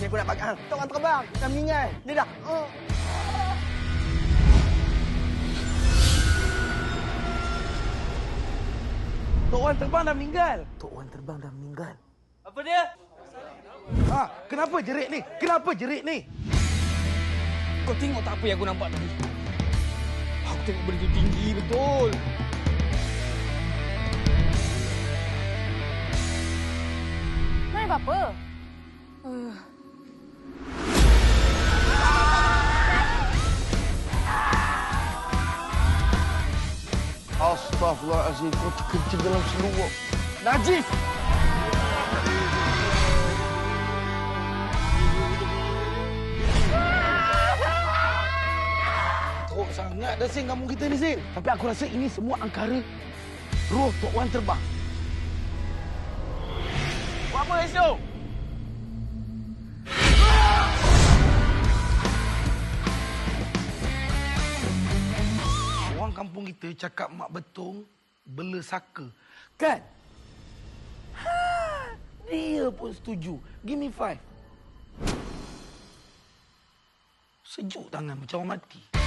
Ni aku nak pegang. Tok orang terbang. Dah meninggal. Dia dah. Oh. Tok Wan terbang dah meninggal. Tok Wan terbang dah meninggal. Apa dia? Ha, kenapa jerit ni? Kenapa jerit ni? Kau tengok tak apa yang aku nampak tadi? Aku tengok benda tu tinggi betul. Mana apa? Astaghfirullahalazim, kau terkencing dalam seluruh. Najis! Teruk sangat dah Sin kampung kita ni Sin. Tapi aku rasa ini semua angkara roh Tok Wan terbang. Buat apa esok? Orang kampung kita cakap mak betung bela saka. Kan? Ha, dia pun setuju. Give me five. Sejuk tangan macam orang mati.